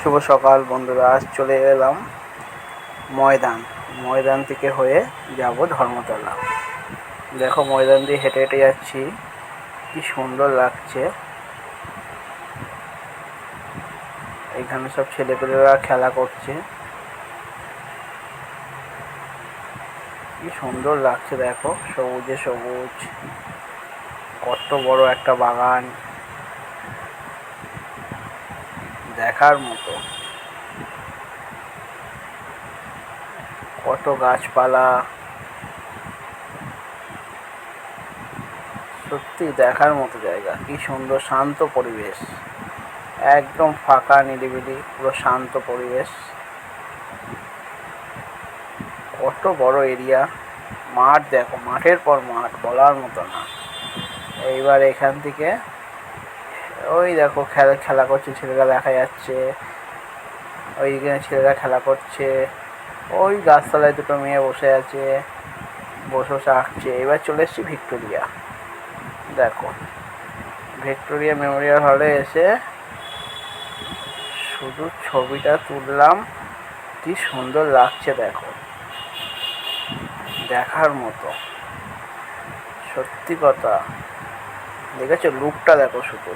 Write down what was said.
শুভ সকাল বন্ধুরা, আজ চলে এলাম ময়দান। ময়দান থেকে হয়ে যাব ধর্মতলা। দেখো ময়দান দিয়ে হেঁটে হেঁটে যাচ্ছি, কি সুন্দর লাগছে। এখানে সব ছেলেপেলেরা খেলা করছে। কি সুন্দর লাগছে, দেখো, সবুজে সবুজ। কত বড় একটা বাগান। দেখার মতো। কত গাছপালা। সত্যি দেখার মতো জায়গা। কি সুন্দর শান্ত পরিবেশ। একদম ফাঁকা নিরিবিলি, পুরো শান্ত পরিবেশ। কত বড় এরিয়া। মাঠ দেখো, মাঠের পর মাঠ বলার মতো না। এইবার এখান থেকে ওই দেখো খেলা খেলা করছে, ছেলেরা দেখা যাচ্ছে। ওইখানে ছেলেরা খেলা করছে। ওই গাছতলায় দুটো মেয়ে বসে আছে, বসে বসে আঁকছে এবার চলে এসছি ভিক্টোরিয়া। দেখো, ভিক্টোরিয়া মেমোরিয়াল হলে এসে শুধু ছবিটা তুললাম। কি সুন্দর লাগছে, দেখো। দেখার মতো। সত্যি কথা। দেখেছ? লুকটা দেখো শুধু।